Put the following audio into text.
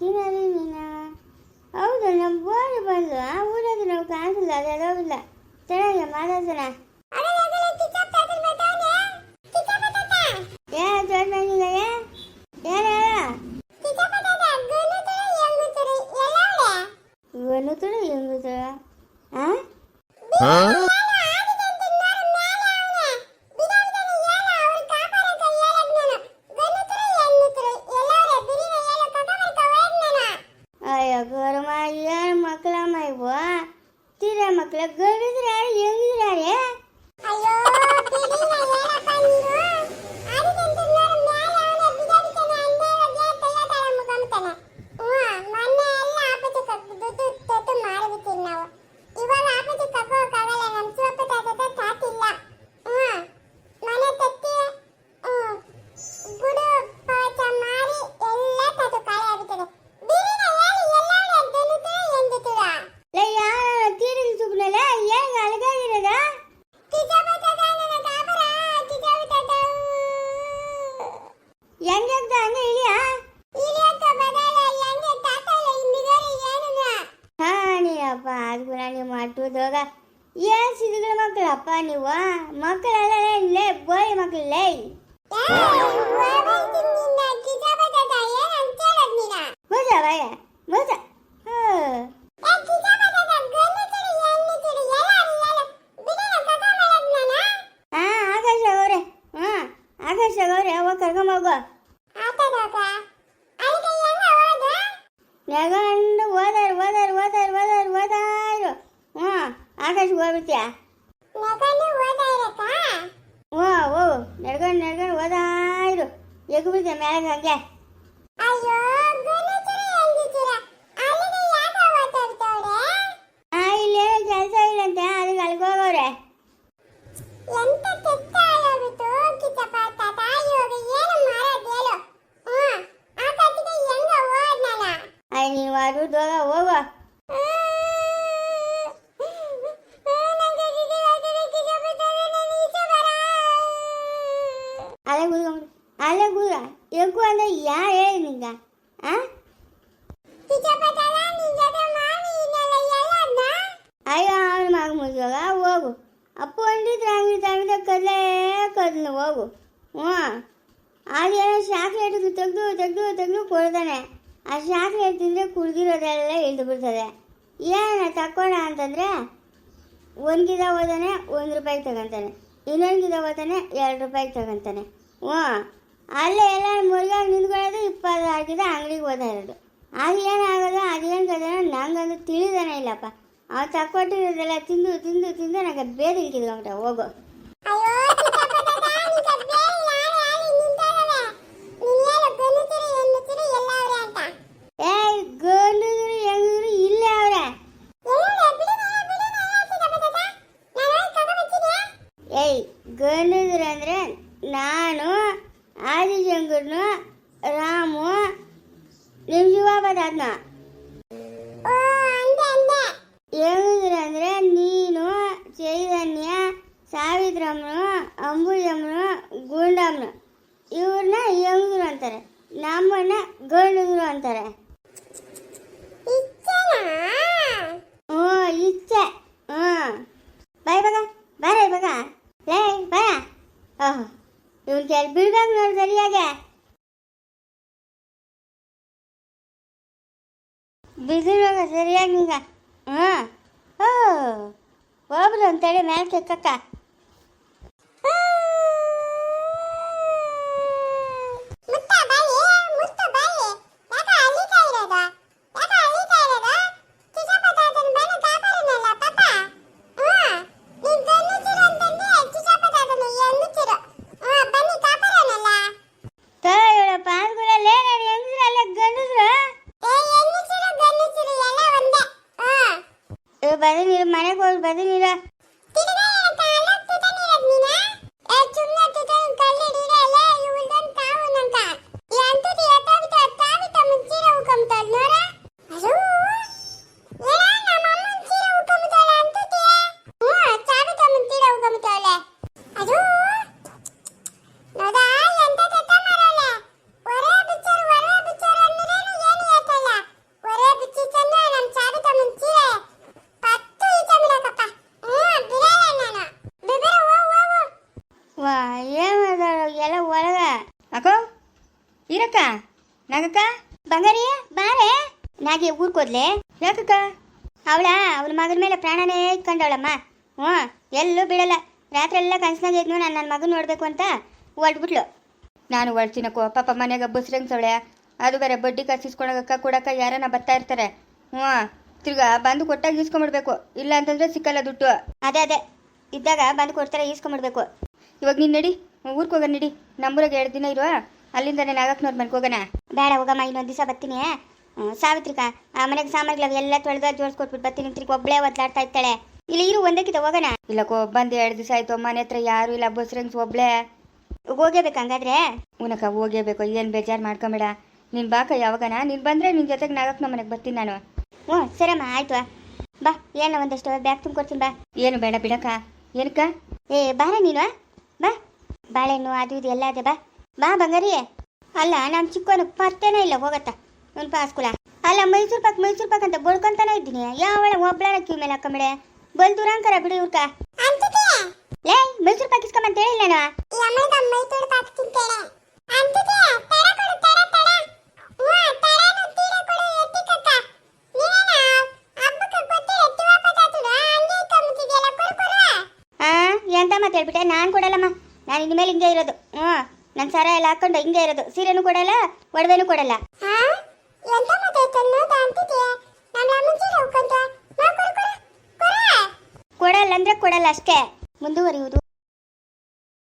ದಿಕ್ಕಿನಲ್ಲಿ ನೀನು? ಹೌದು ನಮ್ಮ ಬೋರ್ಡ್ ಬಂದು ಆ ಊರಲ್ಲಿ ನಾವು ಕಾಣಿಸಿಲ್ಲ ಅದೆಲ್ಲ ಚೆನ್ನಾಗಿ ಮಾತಾಡ್ಸೋಣ. Huh? ಮಕ್ಕಳಮ್ಮ ತೀರಾ ತೀರ ಮಕ್ಕಳ ಗಂಡಿದ್ರೆ ಯಾರು ಸಿದ್ಗಳ ಮಕ್ಕಳಪ್ಪ ನೀವು ಮಕ್ಕಳೆಲ್ಲ ಲೇ ಬೋಳಿ ಮಕ್ಕಳು ಲೇ ಮಜ ಬಾಯ ಮಜ ಹಾ ಹಾ ಆಕಾಶ ಅವರೇ ಹಾ ಆಕಾಶ ಅವರೇ ಹೋಗಿ ಕರ್ಕೊಂಬೋಗು ನೆಗಂಡು ಓದಾರು ಓದಾರು ಓದಾರು ಓದಾರು ಓದಾರು ಹ್ಞೂ ಆಕಾಶಕ್ಕೆ ಹೋಗ್ಬಿಡ್ತೀಯ ಹ್ಞೂ ಓ ನಡ್ಕೊಂಡು ನಡ್ಕೊಂಡು ಓದಾರು ಎಗ್ಬಿಡ್ತೀಯ ಮ್ಯಾಲೆ ಹಂಗೆ. ಆ ಇಲ್ಲೇನು ಕೆಲಸ ಇಲ್ಲಂತೆ ಅದಕ್ಕೆ ಅಲ್ಲಿಗೆ ಹೋಗೋರೆ ಎಂತ ಕೆಟ್ಟ ಆಗೋಗಿತ್ತು ಕಿಚ್ಚಪ್ಪ ತಾತ ಎಗ್ಗು ಅಂದ್ರೆ ಯಾರು ಹೇಳಿ ನಿಂಗ? ಅಯ್ಯೋ ಅವನ ಮಗ ಮುಗಿಯೋಗ ಹೋಗು. ಅಪ್ಪ ಅಂದಿದ್ರೆ ಹಂಗಿದ್ರೆ ಹಂಗಿದ್ರೆ ಕದಲೇ ಕದ್ಲು, ಹೋಗು. ಹ್ಞೂ. ಅದೇನೋ ಚಾಕ್ಲೇಟ್ ತೆಗೆದು ತೆಗೆದು ತೆಗೆದು ಕೊಡ್ತಾನೆ. ಆ ಚಾಕ್ಲೇಟ್ ತಿಂದರೆ ಕುಡ್ದಿರೋದೆಲ್ಲ ಇಳಿದು ಬಿಡ್ತದೆ. ಏನ ತಕ್ಕೋಣ ಅಂತಂದರೆ, ಒಂದು ಗಿಡ ಹೋದಾನೆ, ಒಂದು ರೂಪಾಯಿಗೆ ತಗೊಂತಾನೆ. ಇನ್ನೊಂದು ಗಿಡ ಹೋದಾನೆ, ಎರಡು ರೂಪಾಯಿಗೆ ತಗೊಂತಾನೆ. ಹ್ಞೂ. ಅಲ್ಲೇ ಎಲ್ಲ ಮುರುಗಾಗಿ ನಿಂತ್ಕೊಳ್ಳೋದು ಇಪ್ಪತ್ತಾರು ಗಿದ ಅಂಗಡಿಗೆ ಹೋದ ಇರೋದು ಅದು ಏನಾಗೋದು ಅದೇನು ಕದನ ನಂಗಂದು ತಿಳಿದಾನೆ ಇಲ್ಲಪ್ಪ ಅವ್ನು ತಕ್ಕೊಟ್ಟಿರೋದೆಲ್ಲ ತಿಂದು ತಿಂದು ತಿಂದು ನನಗೆ ಬೇರೆ ಇಲ್ಕಿದ್ಕೊಂಬಿಟ್ಟ ಹೋಗು ಏಯ್ ಗಂಡಿದ್ರು ಹೆಂಗಿದ್ರು ಇಲ್ಲೇ ಅವ್ರೆ ಏಯ್ ಗಂಡಿದ್ರು ಅಂದ್ರೆ ನಾನು ಆದಿಶಂಕರ್ನು ರಾಮು ನಿಮ್ಮ ಶಿವಾಬಾದ್ನ ಹೆಂಗಿದ್ರು ಅಂದ್ರೆ ನೀನು ಚೈತನ್ಯ ಸಾವಿತ್ರಮ್ಮನು ಅಂಬುಜಮ್ಮನು ಗುಂಡಮ್ಮನು ಇವ್ರನ್ನ ಹೆಂಗಿದ್ರು ಅಂತಾರೆ? ನಮ್ಮನ್ನ ಗಂಡಿದ್ರು ಅಂತಾರೆ. ಹ್ಞೂ ಇಚ್ಛೆ. ಹ್ಞೂ. ಬಾಯ್ ಬಗ. ಬಾರ ಬಗ. ಲೇ ಬಾಯ ಓಹ್ ಇವನ್ ಕೆಲ್ ಬಿಸಿರುವಾಗ ಸರಿಯಾಗಿ ಹ್ಞೂ ಓ. ಒಬ್ರು ಅಂತೇಳಿ ಮ್ಯಾಲೆ ಕೆಕ್ಕಕ್ಕ. ನಾಗೆ ಊರ್ಕೋದ್ಲೆ ಯಾಕಕ್ಕ? ಅವಳ ಅವನ ಮಗನ ಮೇಲೆ ಪ್ರಾಣನೇ ಇಟ್ಕೊಂಡವಳಮ್ಮ. ಹ್ಞೂ ಎಲ್ಲೂ ಬಿಡಲ್ಲ ರಾತ್ರಿ ಎಲ್ಲ ಕನ್ಸ್ನಾಗ ಇದ್ನು ನಾನು ನನ್ನ ಮಗನ ನೋಡಬೇಕು ಅಂತ ಹೊರಟ್ಬಿಟ್ಲು ನಾನು ಹೊಳ್ತೀನಕ್ಕೋ ಪಾಪ ಮನೆಗೆ ಬಸ್ರಂಗ್ಸವಳೆ. ಅದು ಬೇರೆ ಬಡ್ಡಿ ಕಸಿಸ್ಕೊಳಕ್ಕ ಕೊಡಕ್ಕ ಯಾರನ್ನ ಬರ್ತಾ ಇರ್ತಾರೆ. ಹ್ಞೂ ತಿರ್ಗಾ ಬಂದು ಕೊಟ್ಟಾಗ ಈಸ್ಕೊಂಬಿಡ್ಬೇಕು. ಇಲ್ಲ ಅಂತಂದ್ರೆ ಸಿಕ್ಕಲ್ಲ ದುಡ್ಡು. ಅದೇ ಅದೇ. ಇದ್ದಾಗ ಬಂದು ಕೊಡ್ತಾರೆ ಈಸ್ಕೊಂಬಿಡ್ಬೇಕು. ಇವಾಗ ನೀನು ನಡಿ. ಊರ್ಗೆ ಹೋಗೋಣ ನಡಿ. ನಮ್ಮೂರಾಗ ಎರಡು ದಿನ ಇರುವ. ಅಲ್ಲಿಂದ ನಾನು ಆಗಕ್ಕೆ ಮನೆಗೆ ಹೋಗೋಣ. ಬೇಡ ಹೋಗಮ್ಮ ಇನ್ನೊಂದು ದಿವಸ ಬರ್ತೀನಿ. ಸಾವಿತ್ರಿಕ ಆ ಮನೆಗೆ ಸಾಮಗ್ರಿಗಳು ಎಲ್ಲ ತೊಳೆದ ಜೋಡಿಸ್ಕೊಟ್ಬಿಟ್ಟು ಬರ್ತೀನಿ ತಿರ್ಗಿ ಒಬ್ಳೇ ಒದ್ಲಾಡ್ತಾ ಇರ್ತಾಳೆ. ಇಲ್ಲಿ ಇರು ಒಂದಕ್ಕಿದ ಹೋಗೋಣ. ಇಲ್ಲ ಕೋ ಬಂದು ಎರಡು ದಿವಸ ಆಯ್ತು ಮನೆ ಹತ್ರ ಯಾರು ಇಲ್ಲ ಬಸ್ರಂಗ್ಸ್ ಒಬ್ಳೆ. ಹೋಗೇಬೇಕು ಹಂಗಾದ್ರೆ? ಉನಕ ಹೋಗೇಬೇಕು ಏನು ಬೇಜಾರು ಮಾಡ್ಕೊಂಬೇಡ. ನಿನ್ ಬಾಕ ಯಾವಾಗನ ನೀನು ಬಂದ್ರೆ ನಿನ್ ಜೊತೆಗೆ ನಮ್ಮ ಮನೆಗೆ ಬರ್ತೀನಿ ನಾನು. ಹ್ಞೂ ಸರಮ್ಮ ಆಯ್ತು. ಬಾ ಏನೋ ಒಂದಷ್ಟು ಬ್ಯಾಗ್ ತುಂಬಿಕೊಡ್ತೀನಿ ಬಾ. ಏನು ಬೇಡ ಬಿಡಕ್ಕ ಏನಕ್ಕ? ಏ ಬಾರ ನೀನು ಬಾ. ಬಾಳೆಹಣ್ಣು ಅದು ಇದು ಎಲ್ಲ ಅದೇ ಬಾ. ಬಾ ಬಂಗಾರಿ ಅಲ್ಲ ನಾನು ಚಿಕ್ಕವನು ಪತ್ತೇನೇ ಇಲ್ಲ ಹೋಗತ್ತ. ಒಂದು ಪಾಸ್ಕುಲ ಅಲ್ಲ ಮೈಸೂರು ಪಾಕ್ ಮೈಸೂರು ಪಾಕ್ ಅಂತ ಬೋಳ್ಕೊಂತಾನೆ ಇದ್ದೀನಿ. ಯಾವಳ ಒಬ್ಳನ ಕ್ಯೂ ಮೇಲೆ ಹಾಕೊಂಬಿಡೆ? ಬಲ್ ದೂರಾಂಕರ ಬಿಡಿ ಇವ್ರಕ. ಲೇ ಮೈಸೂರು ಪಾಕ್ ಇಸ್ಕೊಂಬಂತ ಹೇಳಿಲ್ಲ ಎಂತ ಮಾತು ಹೇಳ್ಬಿಟ್ಟೆ? ನಾನು ಕೊಡಲ್ಲಮ್ಮ. ನಾನು ಇನ್ಮೇಲೆ ಹಿಂಗೆ ಇರೋದು. ಹ್ಞೂ ನನ್ನ ಸರ ಎಲ್ಲ ಹಾಕೊಂಡು ಹಿಂಗೆ ಇರೋದು. ಸೀರೆನೂ ಕೊಡಲ್ಲ ಒಡವೆನೂ ಕೊಡಲ್ಲ. ಹಾ? ಎಂತ ಮಾತಾಯ್ತು ಅನ್ನೋದು ಅಂತಿಕೆ ನಮ್ಮ ಅಮ್ಮಂಜಿ ಹೋಗ್ಕೊಂತ ನಾ ಕೊಡು ಕೊಡು ಕೊಡು. ಕೊಡಲ್ಲ ಅಂದ್ರೆ ಕೊಡಲ್ಲ ಅಷ್ಟೇ. ಮುಂದುವರಿಯುವುದು.